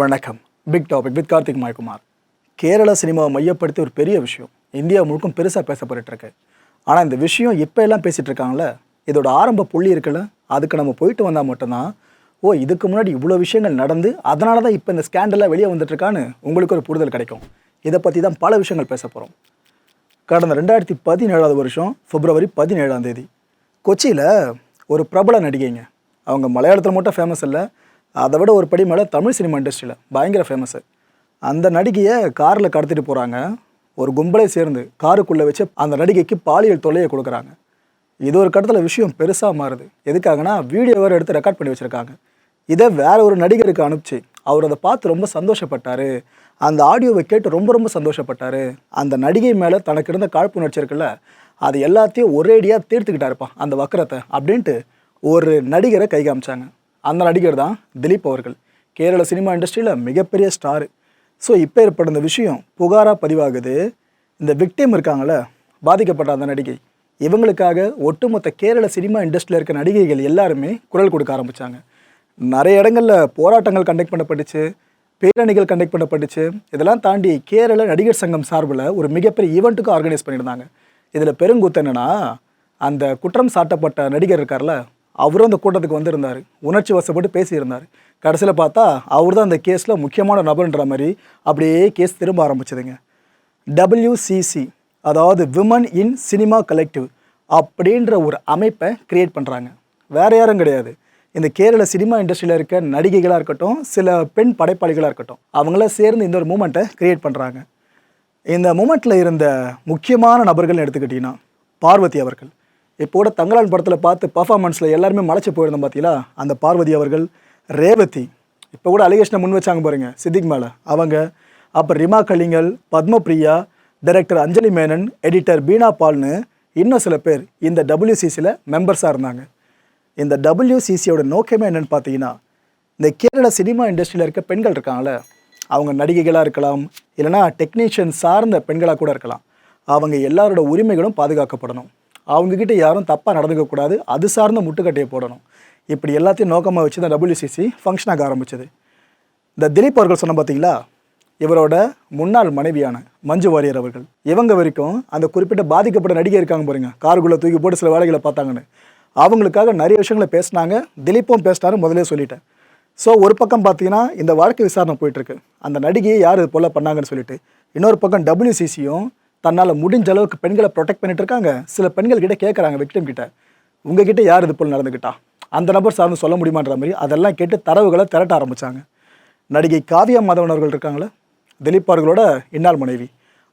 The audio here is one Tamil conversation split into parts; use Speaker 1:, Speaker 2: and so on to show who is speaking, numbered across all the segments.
Speaker 1: வணக்கம். Big topic with Karthik மாய்குமார். Kerala சினிமாவை மையப்படுத்தி ஒரு பெரிய விஷயம். இந்தியா முழுக்கும் பெருசாக பேசப்பட்டுருக்கு ஆனால் இந்த விஷயம் இப்போ எல்லாம் பேசிட்டு இருக்காங்களே இதோட ஆரம்ப புள்ளி இருக்குல்ல? அதுக்கு நம்ம போயிட்டு வந்தால் மட்டும்தான். ஓ இதுக்கு முன்னாடி இவ்வளோ விஷயங்கள் நடந்து அதனால தான் இப்போ இந்த ஸ்கேண்டலாக வெளியே வந்துட்டுருக்கான்னு உங்களுக்கு ஒரு புரிதல் கிடைக்கும். இதை பற்றி தான் பல விஷயங்கள் பேச போகிறோம் கடந்த ரெண்டாயிரத்தி பதினேழாவது வருஷம் பிப்ரவரி பதினேழாம் தேதி கொச்சியில் ஒரு பிரபல நடிகைங்க. அவங்க மலையாளத்தில் மட்டும் ஃபேமஸ் இல்லை அதை விட ஒரு படி மேலே தமிழ் சினிமா இண்டஸ்ட்ரியில் பயங்கர ஃபேமஸு அந்த நடிகையை காரில் கடத்திட்டு போகிறாங்க ஒரு கும்பலே சேர்ந்து காருக்குள்ளே வச்சு அந்த நடிகைக்கு பாலியல் தொல்லையை கொடுக்குறாங்க. இது ஒரு கட்டத்தில் விஷயம் பெருசாக மாறுது. எதுக்காகனா வீடியோ வேறு எடுத்து ரெக்கார்ட் பண்ணி வச்சுருக்காங்க. இதை வேற ஒரு நடிகருக்கு அனுப்பிச்சு அவர் அதை பார்த்து ரொம்ப சந்தோஷப்பட்டார். அந்த ஆடியோவை கேட்டு ரொம்ப ரொம்ப சந்தோஷப்பட்டார். அந்த நடிகை மேலே தனக்கு இருந்த காழ்ப்புணர்ச்சி இருக்குல்ல அது எல்லாத்தையும் ஒரேடியாக தீர்த்துக்கிட்டாருப்பா அந்த வக்கரத்தை அப்படின்ட்டு ஒரு நடிகரை கை காமிச்சாங்க. அந்த நடிகர் தான் திலீப் அவர்கள். கேரள சினிமா இண்டஸ்ட்ரியில் மிகப்பெரிய ஸ்டாரு ஸோ இப்போ ஏற்பட்ட இந்த விஷயம் புகாராக பதிவாகுது. இந்த விக்டிம் இருக்காங்கள பாதிக்கப்பட்ட அந்த நடிகை. இவங்களுக்காக ஒட்டுமொத்த கேரள சினிமா இண்டஸ்ட்ரியில் இருக்க நடிகைகள் எல்லாருமே குரல் கொடுக்க ஆரம்பித்தாங்க நிறைய இடங்களில் போராட்டங்கள் கண்டக்ட் பண்ணப்பட்டுச்சு பேரணிகள் கண்டக்ட் பண்ணப்பட்டுச்சு. இதெல்லாம் தாண்டி கேரள நடிகர் சங்கம் சார்பில் ஒரு மிகப்பெரிய ஈவெண்ட்டுக்கும் ஆர்கனைஸ் பண்ணியிருந்தாங்க. இதில் பெருங்குத்து என்னன்னா அந்த குற்றம் சாட்டப்பட்ட நடிகர் இருக்கார்ல அவரும் அந்த கூட்டத்துக்கு வந்திருந்தார். உணர்ச்சி வசப்பட்டு பேசியிருந்தார். கடைசியில் பார்த்தா அவர் தான் அந்த கேஸில் முக்கியமான நபர்ன்ற மாதிரி அப்படியே கேஸ் திரும்ப ஆரம்பிச்சதுங்க. டபிள்யூசிசி அதாவது விமன் இன் சினிமா கலெக்டிவ் அப்படின்ற ஒரு அமைப்பை க்ரியேட் பண்ணுறாங்க வேறு யாரும் கிடையாது. இந்த கேரள சினிமா இண்டஸ்ட்ரியில் இருக்க நடிகைகளாக இருக்கட்டும் சில பெண் படைப்பாளிகளாக இருக்கட்டும் அவங்கள சேர்ந்து இந்த ஒரு மூமெண்ட்டை க்ரியேட் பண்ணுறாங்க இந்த மூமெண்ட்டில் இருந்த முக்கியமான நபர்கள்னு எடுத்துக்கிட்டிங்கன்னா பார்வதி அவர்கள். இப்போ கூட தங்கலான் படத்தில் பார்த்து பர்ஃபார்மன்ஸில் எல்லாருமே மலைச்சு போயிருந்தோம் பார்த்தீங்களா அந்த பார்வதி அவர்கள் ரேவதி இப்போ கூட அலிகேஷனை முன் வச்சாங்க பாருங்கள் சித்திக் மேலே. அவங்க அப்புறம் ரிமா கலிங்கல் பத்மபிரியா டைரக்டர் அஞ்சலி மேனன் எடிட்டர் பீனா பால்னு இன்னும் சில பேர் இந்த டபிள்யூசிசியில் மெம்பர்ஸாக இருந்தாங்க. இந்த டபிள்யூசிசியோட நோக்கமே என்னென்னு பார்த்தீங்கன்னா இந்த கேரள சினிமா இண்டஸ்ட்ரியில் இருக்க பெண்கள் இருக்காங்கள அவங்க நடிகைகளாக இருக்கலாம் இல்லைனா டெக்னீஷியன் சார்ந்த பெண்களாக கூட இருக்கலாம். அவங்க எல்லாரோட உரிமைகளும் பாதுகாக்கப்படணும். அவங்கக்கிட்ட யாரும் தப்பாக நடந்துக்கக்கூடாது அது சார்ந்த முட்டுக்கட்டையை போடணும். இப்படி எல்லாத்தையும் நோக்கமாக வச்சு தான் டபிள்யூசிசி ஃபங்க்ஷன் ஆக ஆரம்பிச்சது. இந்த திலீப் அவர்கள் சொன்ன பார்த்தீங்களா இவரோட முன்னாள் மனைவியான மஞ்சு வாரியர் அவர்கள். இவங்க வரைக்கும் அந்த குறிப்பிட்ட பாதிக்கப்பட்ட நடிகை இருக்காங்க பாருங்க. காருக்குள்ளே தூக்கி போட்டு சில வேலைகளை பார்த்தாங்கன்னு. அவங்களுக்காக நிறைய விஷயங்களை பேசினாங்க. திலீப்பும் பேசினாரு முதலே சொல்லிட்டேன். ஸோ ஒரு பக்கம் பார்த்தீங்கன்னா இந்த வழக்கு விசாரணை போயிட்டுருக்கு அந்த நடிகையை யார் இது போல் பண்ணாங்கன்னு சொல்லிட்டு. இன்னொரு பக்கம் டபிள்யூசிசியும் தன்னால் முடிஞ்ச அளவுக்கு பெண்களை ப்ரொடெக்ட் பண்ணிட்டு இருக்காங்க. சில பெண்கள் கிட்ட கேட்குறாங்க விக்டிம் கிட்ட. உங்ககிட்ட யார் இது போல் நடந்துக்கிட்டா அந்த நபர் சார்ந்து சொல்ல முடியுமான்ற மாதிரி அதெல்லாம் கேட்டு தரவுகளை திரட்ட ஆரம்பிச்சாங்க. நடிகை காவியா மாதவனர்கள் இருக்காங்களே திலீப் அவர்களோட இன்னாள் மனைவி.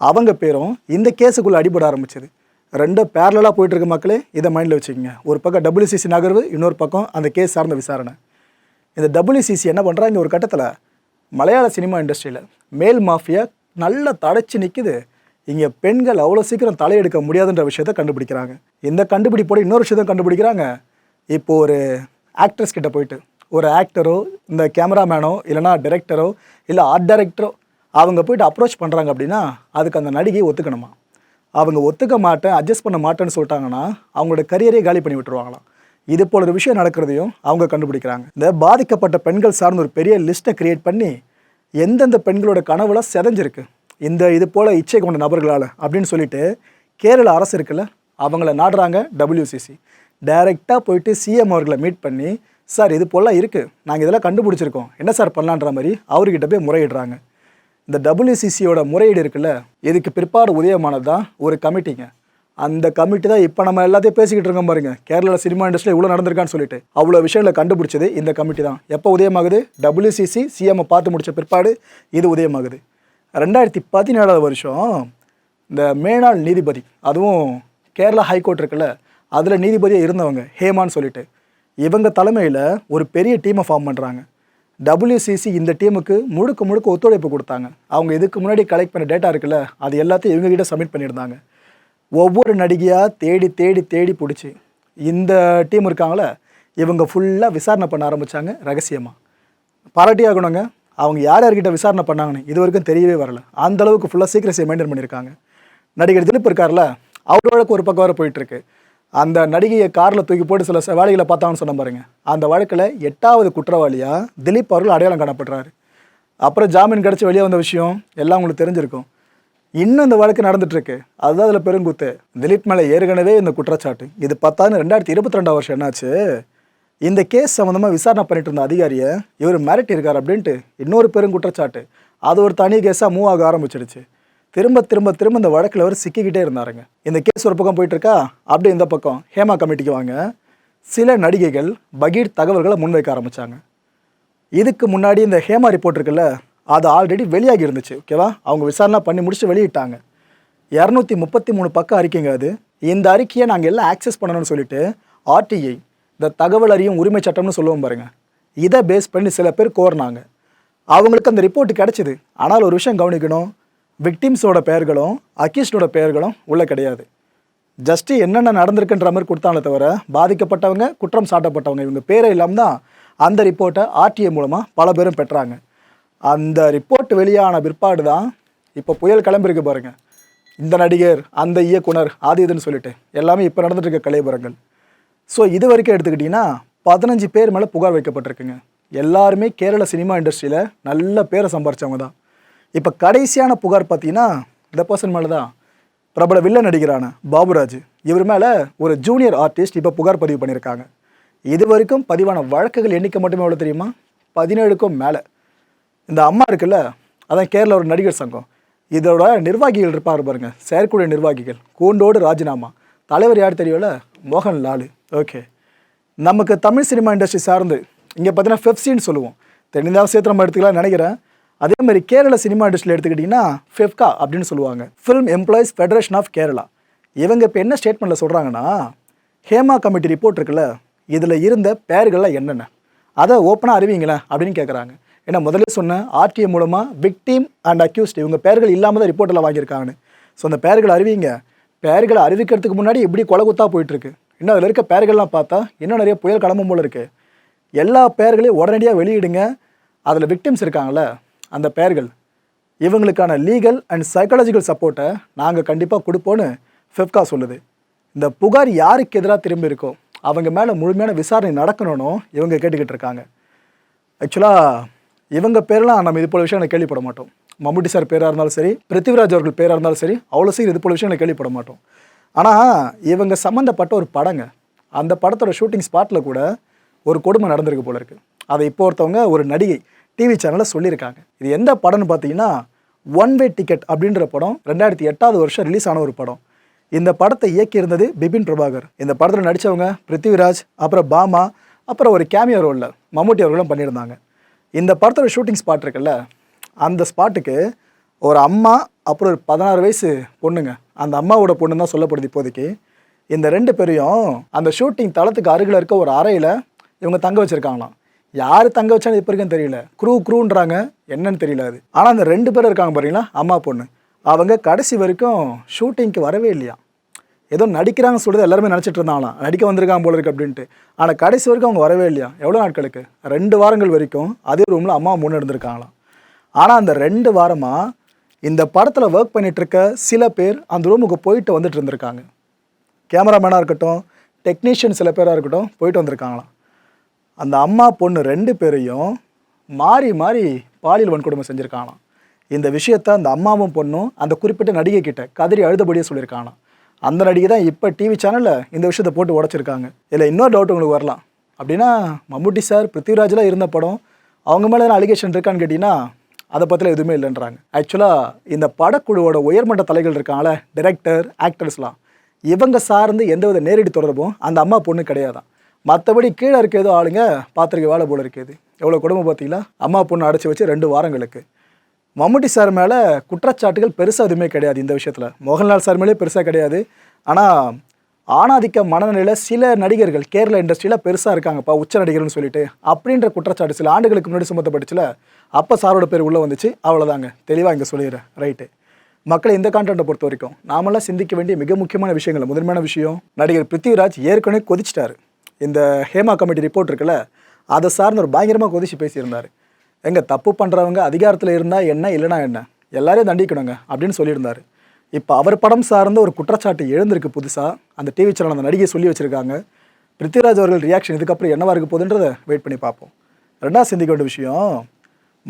Speaker 1: அவங்க பேரும் இந்த கேஸுக்குள்ளே அடிபட ஆரம்பிச்சது. ரெண்டும் பேரலாக போயிட்டு இருக்க மக்களே இதை மைண்டில் வச்சுக்கோங்க. ஒரு பக்கம் டபிள்யூசிசி நகர்வு இன்னொரு பக்கம் அந்த கேஸ் சார்ந்த விசாரணை. இந்த டபிள்யூசிசி என்ன பண்ணுறாங்க ஒரு கட்டத்தில் மலையாள சினிமா இண்டஸ்ட்ரியில் மேல் மாஃபியா நல்லா தடைச்சி நிற்குது இங்கே பெண்கள் அவ்வளோ சீக்கிரம் தலையெடுக்க முடியாதுன்ற விஷயத்த கண்டுபிடிக்கிறாங்க. இந்த கண்டுபிடிப்போட இன்னொரு விஷயத்தை கண்டுபிடிக்கிறாங்க. இப்போ ஒரு ஆக்ட்ரஸ் கிட்ட போயிட்டு ஒரு ஆக்டரோ இந்த கேமராமேனோ இல்லைனா டைரக்டரோ இல்லை ஆர்ட் டைரக்டரோ அவங்க போயிட்டு அப்ரோச் பண்ணுறாங்க அப்படின்னா அதுக்கு அந்த நடிகை ஒத்துக்கணுமா? அவங்க ஒத்துக்க மாட்டேன் அட்ஜஸ்ட் பண்ண மாட்டேன்னு சொல்லிட்டாங்கன்னா அவங்களோட கரியரே காலி பண்ணி விட்டுருவாங்களாம். இது போல ஒரு விஷயம் நடக்கிறதையும் அவங்க கண்டுபிடிக்கிறாங்க. இந்த பாதிக்கப்பட்ட பெண்கள் சார்ந்த ஒரு பெரிய லிஸ்ட்டை க்ரியேட் பண்ணி எந்தெந்த பெண்களோட கனவுல செதஞ்சிருக்கு? இந்த இது போல் இச்சை கொண்ட நபர்களால் அப்படின்னு சொல்லிட்டு கேரள அரசு இருக்குல்ல அவங்கள நாடுறாங்க டபிள்யூசிசி டைரெக்டாக போயிட்டு சிஎம் அவர்களை மீட் பண்ணி சார் இது போலாம் இருக்குது நாங்கள் இதெல்லாம் கண்டுபிடிச்சிருக்கோம். என்ன சார் பண்ணலான்ற மாதிரி அவர்கிட்ட போய் முறையிடுறாங்க. இந்த டபிள்யூசிசியோட முறையீடு இருக்குல்ல இதுக்கு பிற்பாடு உதயமானது தான் ஒரு கமிட்டிங்க. அந்த கமிட்டி தான் இப்போ நம்ம எல்லாத்தையும் பேசிக்கிட்டு இருக்கோம் பாருங்க. கேரளா சினிமா இண்டஸ்ட்ரியில் இவ்வளோ நடந்திருக்கான்னு சொல்லிட்டு. அவ்வளோ விஷயங்களை கண்டுபிடிச்சது இந்த கமிட்டி தான். எப்போ உதயமாகுது? டபிள்யூசிசி சிஎம்ஐ பார்த்து முடிச்ச பிற்பாடு இது உதயமாகுது. ரெண்டாயிரத்தி பதினேழாவது வருஷம் இந்த மேனாள் நீதிபதி அதுவும் கேரளா ஹைகோர்ட் இருக்குல்ல அதில் நீதிபதியாக இருந்தவங்க ஹேமான்னு சொல்லிட்டு இவங்க தலைமையில் ஒரு பெரிய டீமை ஃபார்ம் பண்ணுறாங்க டபிள்யூசிசி இந்த டீமுக்கு முழுக்க முழுக்க ஒத்துழைப்பு கொடுத்தாங்க. அவங்க இதுக்கு முன்னாடி கலெக்ட் பண்ண டேட்டா இருக்குல்ல அது எல்லாத்தையும் இவங்ககிட்ட சப்மிட் பண்ணியிருந்தாங்க. ஒவ்வொரு நடிகையாக தேடி தேடி தேடி பிடிச்சி இந்த டீம் இருக்காங்களே இவங்க ஃபுல்லாக விசாரணை பண்ண ஆரம்பித்தாங்க ரகசியமாக பாராட்டியாகணுங்க அவங்க யார் யார்கிட்ட விசாரணை பண்ணாங்கன்னு இது வரைக்கும் தெரியவே வரல. அந்த அளவுக்கு ஃபுல்லாக சீக்கிரசியை மெயின்டைன் பண்ணியிருக்காங்க. நடிகர் திலீப் இருக்கார்ல அவர் வழக்கு ஒரு பக்கம் வர போயிட்டுருக்கு. அந்த நடிகையை காரில் தூக்கி போட்டு சில வேலைகளை பார்த்தாங்கன்னு சொன்ன பாருங்க. அந்த வழக்கில் எட்டாவது குற்றவாளியாக திலீப் அவர்கள் அடையாளம் காணப்படுறாரு அப்புறம் ஜாமீன் கிடச்சி வெளியே வந்த விஷயம் எல்லாம் உங்களுக்கு தெரிஞ்சிருக்கும். இன்னும் இந்த வழக்கு நடந்துட்டுருக்கு. அதுதான் அதில் பெருங்குத்து. திலீப் மேலே ஏற்கனவே இந்த குற்றச்சாட்டு. இது பத்தான்னு ரெண்டாயிரத்தி இருபத்தி ரெண்டாம் வருஷம் என்னாச்சு? இந்த கேஸ் சம்மந்தமாக விசாரணை பண்ணிட்டு இருந்த அதிகாரியை இவர் மிரட்டி இருக்கார் அப்படின்ட்டு இன்னொரு பெருங்குற்றச்சாட்டு அது ஒரு தனி கேஸாக மூவ் ஆக ஆரம்பிச்சிடுச்சு. திரும்ப திரும்ப திரும்ப இந்த வழக்கில் அவர் சிக்கிக்கிட்டே இருந்தாருங்க. இந்த கேஸ் ஒரு பக்கம் போயிட்டுருக்கா? அப்படியே இந்த பக்கம். ஹேமா கமிட்டிக்கு வாங்க. சில நடிகைகள் பகீர் தகவல்களை முன்வைக்க ஆரம்பிச்சாங்க. இதுக்கு முன்னாடி இந்த ஹேமா ரிப்போர்ட் இருக்குல்ல அது ஆல்ரெடி வெளியாகி இருந்துச்சு. ஓகேவா? அவங்க விசாரணை பண்ணி முடிச்சு வெளியிட்டாங்க. இரநூத்தி முப்பத்தி மூணு பக்கம் அறிக்கைங்க அது. இந்த அறிக்கையை நாங்கள் எல்லாம் ஆக்சஸ் பண்ணணும்னு சொல்லிட்டு ஆர்டிஐ இந்த தகவல் அறியும் உரிமை சட்டம்னு சொல்லுவோம் பாருங்கள் இதை பேஸ் பண்ணி சில பேர் கோரினாங்க. அவங்களுக்கு அந்த ரிப்போர்ட் கிடச்சிது. ஆனால் ஒரு விஷயம் கவனிக்கணும். விக்டிம்ஸோட பெயர்களும் அக்யூஸ்டோட பெயர்களும் உள்ளே கிடையாது. ஜஸ்ட்டு என்னென்ன நடந்திருக்குன்ற மாதிரி கொடுத்தாங்களே தவிர பாதிக்கப்பட்டவங்க குற்றம் சாட்டப்பட்டவங்க இவங்க பேரே இல்லாமல் தான் அந்த ரிப்போர்ட்டை ஆர்டிஏ மூலமாக பல பேரும் பெற்றாங்க. அந்த ரிப்போர்ட் வெளியான பிற்பாடு தான் இப்போ புயல் கிளம்பிருக்கு பாருங்கள் இந்த நடிகர் அந்த இயக்குனர் அது இதுன்னு சொல்லிட்டு எல்லாமே இப்போ நடந்துட்டு இருக்க கலைபுரங்கள் ஸோ இது வரைக்கும் எடுத்துக்கிட்டிங்கன்னா பதினஞ்சு பேர் மேலே புகார் வைக்கப்பட்டிருக்குங்க. எல்லாருமே கேரள சினிமா இண்டஸ்ட்ரியில் நல்ல பேரை சம்பாரிச்சவங்க தான். இப்போ கடைசியான புகார் பார்த்தீங்கன்னா இந்த பர்சன் மேலே தான் பிரபல வில்ல நடிகரான பாபுராஜ். இவர் மேலே ஒரு ஜூனியர் ஆர்டிஸ்ட் இப்போ புகார் பதிவு பண்ணியிருக்காங்க இது வரைக்கும் பதிவான வழக்குகள் எண்ணிக்கை மட்டுமே எவ்வளோ தெரியுமா? பதினேழுக்கும் மேலே. இந்த அம்மா இருக்குல்ல அதான் கேரள ஒரு நடிகர் சங்கம். இதோட நிர்வாகிகள் இருப்பார் பாருங்க செயற்குழு நிர்வாகிகள். கூண்டோடு ராஜினாமா. தலைவர் யார் தெரியல மோகன் லாலு ஓகே நமக்கு தமிழ் சினிமா இண்டஸ்ட்ரி சார்ந்து இங்கே பார்த்தீங்கன்னா ஃபெப்சின்னு சொல்லுவோம். தென்னிந்தியாவை சேர்த்து நம்ம எடுத்துக்கலாம்னு நினைக்கிறேன். அதே மாதிரி கேரள சினிமா இண்டஸ்ட்ரியில் எடுத்துக்கிட்டிங்கன்னா ஃபெஃப்கா அப்படின்னு சொல்லுவாங்க. Film employees federation of Kerala இவங்க இப்போ என்ன ஸ்டேட்மெண்ட்டில் சொல்கிறாங்கன்னா ஹேமா கமிட்டி ரிப்போர்ட் இருக்குல்ல இதில் இருந்த பேர்கள்லாம் என்னென்ன? அதை ஓப்பனாக அறிவிங்களேன் அப்படின்னு கேட்குறாங்க ஏன்னா முதல்ல சொன்ன ஆர்டிஏ மூலமாக விக்டீம் அண்ட் அக்யூஸ்ட் இவங்க பேர்கள் இல்லாமல் தான் ரிப்போர்ட்டில் வாங்கியிருக்காங்கன்னு. ஸோ அந்த பேர்களை அறிவிங்க. பேர்களை அறிவிக்கிறதுக்கு முன்னாடி எப்படி கொலை குத்தா போயிட்டுருக்கு இன்னும் அதில் இருக்க பேர்கள்லாம் பார்த்தா இன்னும் நிறைய புயல் கிளம்பும் போல் இருக்குது எல்லா பேர்களையும் உடனடியாக வெளியிடுங்க. அதில் விக்டிம்ஸ் இருக்காங்கல்ல அந்த பெயர்கள் இவங்களுக்கான லீகல் அண்ட் சைக்காலஜிக்கல் சப்போர்ட்டை நாங்கள் கண்டிப்பாக கொடுப்போன்னு ஃபிப்கா சொல்லுது. இந்த புகார் யாருக்கு எதிராக திரும்பி இருக்கோ அவங்க மேலே முழுமையான விசாரணை நடக்கணும்னு இவங்க கேட்டுக்கிட்டு இருக்காங்க. ஆக்சுவலாக இவங்க பேரெலாம் நம்ம இது போல விஷயங்களை கேள்விப்பட மாட்டோம். மம்முட்டி சார் பேராக இருந்தாலும் சரி பிருத்திவிராஜ் அவர்கள் பேராக இருந்தாலும் சரி அவ்வளோ சீக்கிரம் இது போல விஷயங்களை கேள்விப்பட மாட்டோம். ஆனால் இவங்க சம்மந்தப்பட்ட ஒரு படங்க. அந்த படத்தோட ஷூட்டிங் ஸ்பாட்டில் கூட ஒரு கொடுமை நடந்திருக்கு போல இருக்கு. அதை இப்போ ஒருத்தவங்க ஒரு நடிகை டிவி சேனலில் சொல்லியிருக்காங்க. இது எந்த படம்னு பார்த்தீங்கன்னா ஒன் வே டிக்கெட் அப்படின்ற படம் ரெண்டாயிரத்தி எட்டாவது வருஷம் ரிலீஸ் ஆன ஒரு படம். இந்த படத்தை இயக்கியிருந்தது பிபின் பிரபாகர். இந்த படத்தில் நடித்தவங்க பிருத்திவிராஜ் அப்புறம் பாமா அப்புறம் ஒரு கேமியோ ரோலில் மம்முட்டி அவர்களும் பண்ணியிருந்தாங்க. இந்த படத்தோட ஷூட்டிங் ஸ்பாட் இருக்குல்ல அந்த ஸ்பாட்டுக்கு ஒரு அம்மா அப்புறம் ஒரு பதினாறு வயசு பொண்ணுங்க. அந்த அம்மாவோட பொண்ணு தான் சொல்லப்படுது இப்போதைக்கு. இந்த ரெண்டு பேரையும் அந்த ஷூட்டிங் தளத்துக்கு அருகில் இருக்க ஒரு அறையில் இவங்க தங்க வச்சுருக்காங்களாம். யார் தங்க வச்சாலும் இப்போ வரைக்கும் தெரியல. க்ரூ க்ரூன்றாங்க. என்னன்னு தெரியல அது. ஆனால் அந்த ரெண்டு பேரும் இருக்காங்க பாருங்களா அம்மா பொண்ணு. அவங்க கடைசி வரைக்கும் ஷூட்டிங்க்கு வரவே இல்லையா. ஏதோ நடிக்கிறாங்க சொல்கிறது எல்லாருமே நினச்சிட்டு இருந்தாங்களாம். நடிக்க வந்திருக்காங்க போல இருக்கு அப்படின்ட்டு. ஆனால் கடைசி வரைக்கும் அவங்க வரவே இல்லையா. எவ்வளோ நாட்களுக்கு? ரெண்டு வாரங்கள் வரைக்கும் அதே ரூமில் அம்மா முன்னே இருந்திருக்காங்களாம். ஆனால் அந்த ரெண்டு வாரமாக இந்த படத்தில் ஒர்க் பண்ணிகிட்ருக்க இருக்க சில பேர் அந்த ரூமுக்கு போயிட்டு வந்துட்டு இருந்திருக்காங்க. கேமராமேனாக இருக்கட்டும் டெக்னீஷியன் சில பேராக இருக்கட்டும் போயிட்டு வந்திருக்காங்களாம். அந்த அம்மா பொண்ணு ரெண்டு பேரையும் மாறி மாறி பாலியல் வன்கொடுமை செஞ்சுருக்காங்களாம். இந்த விஷயத்த அந்த அம்மாவும் பொண்ணும் அந்த குறிப்பிட்ட நடிகை கிட்ட கதறி அழுதபடியே சொல்லியிருக்காங்களாம். அந்த நடிகை தான் இப்போ டிவி சேனலில் இந்த விஷயத்தை போட்டு உடச்சிருக்காங்க. இதில் இன்னொரு டவுட் உங்களுக்கு வரலாம். அப்படின்னா மம்முட்டி சார் பிருத்திவிராஜில் இருந்த படம் அவங்க மேலே எதனா அலிகேஷன் இருக்கான்னு கேட்டிங்கன்னா அதை பற்றில எதுவுமே இல்லைன்றாங்க. ஆக்சுவலாக இந்த படக்குழுவோட உயர்மட்ட தலைகள் இருக்காங்கள டைரக்டர் ஆக்டர்ஸ்லாம் இவங்க சார்ந்து எந்த வித நேரடி தொடர்பும் அந்த அம்மா பொண்ணு கிடையாதான். மற்றபடி கீழே இருக்க ஏதோ ஆளுங்க பார்த்துருக்க வேலை போல இருக்குது. எவ்வளோ குடும்பம் பார்த்தீங்களா? அம்மா பொண்ணு அடைச்சி வச்சு ரெண்டு வாரங்களுக்கு. மம்முட்டி சார் மேலே குற்றச்சாட்டுகள் பெருசாக எதுவுமே கிடையாது இந்த விஷயத்தில். மோகன்லால் சார் மேலே பெருசாக கிடையாது. ஆனால் ஆணாதிக்க மனநிலையில் சில நடிகர்கள் கேரள இண்டஸ்ட்ரியில் பெருசாக இருக்காங்கப்பா உச்ச நடிகர்னு சொல்லிட்டு அப்படின்ற குற்றச்சாட்டு சில ஆண்டுகளுக்கு முன்னாடி சுமத்தப்பட்டுச்சுல அப்போ சாரோட பேர் உள்ளே வந்துச்சு. அவ்வளோதாங்க தெளிவாக இங்கே சொல்லிடுறேன். ரைட்டு மக்களை இந்த கான்டென்ட்டை பொறுத்த வரைக்கும் நாமெல்லாம் சிந்திக்க வேண்டிய மிக முக்கியமான விஷயங்கள் முதன்மையான விஷயம் நடிகர் பிருத்திவிராஜ் ஏற்கனவே கொதிச்சிட்டாரு. இந்த ஹேமா கமிட்டி ரிப்போர்ட் இருக்குல்ல அதை சார்ந்து ஒரு பயங்கரமாக கொதிச்சு பேசியிருந்தார். எங்கள் தப்பு பண்ணுறவங்க அதிகாரத்தில் இருந்தால் என்ன இல்லைனா என்ன எல்லாரையும் தண்டிக்கணுங்க அப்படின்னு சொல்லியிருந்தார். இப்போ அவர் படம் சார்ந்த ஒரு குற்றச்சாட்டு எழுந்திருக்கு புதுசாக அந்த டிவி சேனல் அந்த நடிகை சொல்லி வச்சுருக்காங்க. பிருத்திவிராஜ் அவர்கள் ரியாக்ஷன் இதுக்கப்புறம் என்னவாக இருக்க போகுதுன்றதை வெயிட் பண்ணி பார்ப்போம். ரெண்டாவது சிந்திக்க வேண்டிய விஷயம்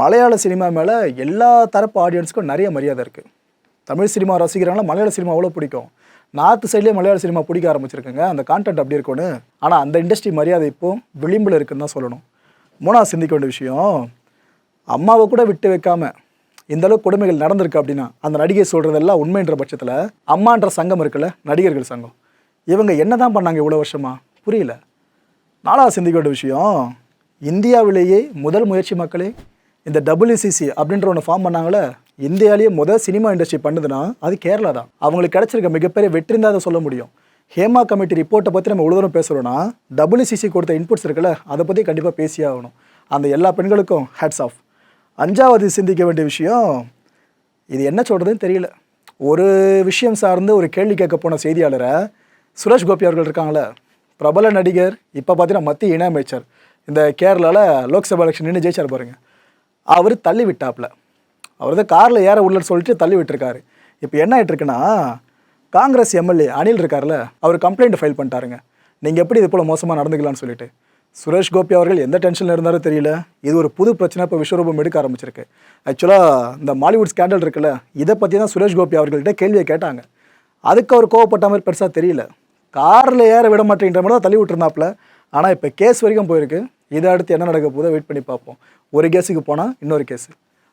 Speaker 1: மலையாள சினிமா மேலே எல்லா தரப்பு ஆடியன்ஸுக்கும் நிறைய மரியாதை இருக்குது தமிழ் சினிமா ரசிக்கிறாங்களா மலையாள சினிமா அவ்வளோ பிடிக்கும். நார்த் சைட்லேயே மலையாள சினிமா பிடிக்க ஆரம்பிச்சிருக்குங்க. அந்த கான்டென்ட் அப்படி இருக்கும்னு. ஆனால் அந்த இண்டஸ்ட்ரி மரியாதை இப்போது விளிம்பில் இருக்குன்னு தான் சொல்லணும். மூணாவது சிந்திக்க வேண்டிய விஷயம் அம்மாவை கூட விட்டு வைக்காமல் இந்த அளவுக்கு கொடுமைகள் நடந்திருக்கு அப்படின்னா அந்த நடிகை சொல்கிறதெல்லாம் உண்மைன்ற பட்சத்தில் அம்மான்ற சங்கம் இருக்குல்ல நடிகர்கள் சங்கம். இவங்க என்ன தான் பண்ணாங்க இவ்வளோ வருஷமா? புரியல. நாளாக சிந்திக்க வேண்டிய விஷயம் இந்தியாவிலேயே முதல் முயற்சி மக்களே இந்த டபிள்யூசிசி அப்படின்ற ஒன்று ஃபார்ம் பண்ணாங்களே இந்தியாவிலேயே முதல் சினிமா இண்டஸ்ட்ரி பண்ணுதுன்னா அது கேரளா தான். அவங்களுக்கு கிடைச்சிருக்க மிகப்பெரிய வெற்றி தான் அதை சொல்ல முடியும். ஹேமா கமிட்டி ரிப்போர்ட்டை பற்றி நம்ம இவ்வளோ தூரம் பேசுகிறோன்னா டபிள்யூசிசி கொடுத்த இன்புட்ஸ் இருக்குல்ல அதை பற்றி கண்டிப்பாக பேசியே ஆகணும். அந்த எல்லா பெண்களுக்கும் ஹேட்ஸ் ஆஃப் அஞ்சாவது சிந்திக்க வேண்டிய விஷயம் இது என்ன சொல்கிறதுன்னு தெரியல. ஒரு விஷயம் சார்ந்து ஒரு கேள்வி கேட்க போன செய்தியாளரை சுரேஷ் கோபி அவர்கள் இருக்காங்களே பிரபல நடிகர் இப்போ பார்த்தீங்கன்னா மத்திய இணையமைச்சர் இந்த கேரளாவில் லோக்சபா எலெக்ஷன் நின்று ஜெயிச்சார் பாருங்கள் அவர் தள்ளி விட்டாப்புல அவர் தான் காரில் ஏற உள்ளன்னு சொல்லிட்டு தள்ளி விட்டுருக்காரு. இப்போ என்ன ஆகிட்டுருக்குன்னா காங்கிரஸ் எம்எல்ஏ அனில் இருக்கார்ல அவர் கம்ப்ளைண்ட் ஃபைல் பண்ணிட்டாருங்க. நீங்கள் எப்படி இது போல் மோசமாக நடந்துக்கலாம்னு சொல்லிட்டு. சுரேஷ் கோபி அவர்கள் எந்த டென்ஷனில் இருந்தாலும் தெரியல. இது ஒரு புது பிரச்சனை இப்போ விஸ்வரூபம் எடுக்க ஆரம்பிச்சிருக்கு. ஆக்சுவலாக இந்த மாலிவுட் ஸ்கேண்டல் இருக்குல்ல இதை பற்றி தான் சுரேஷ் கோபி அவர்கள்ட்ட கேள்வியை கேட்டாங்க. அதுக்கு அவர் கோவப்பட்ட மாதிரி பெருசாக தெரியல. காரில் ஏற விட மாட்டேங்கிற மாதிரி தான் தள்ளி விட்டுருந்தாப்புல. ஆனால் இப்போ கேஸ் வரைக்கும் போயிருக்கு. இதை அடுத்து என்ன நடக்க போதோ வெயிட் பண்ணி பார்ப்போம். ஒரு கேஸுக்கு போனால் இன்னொரு கேஸு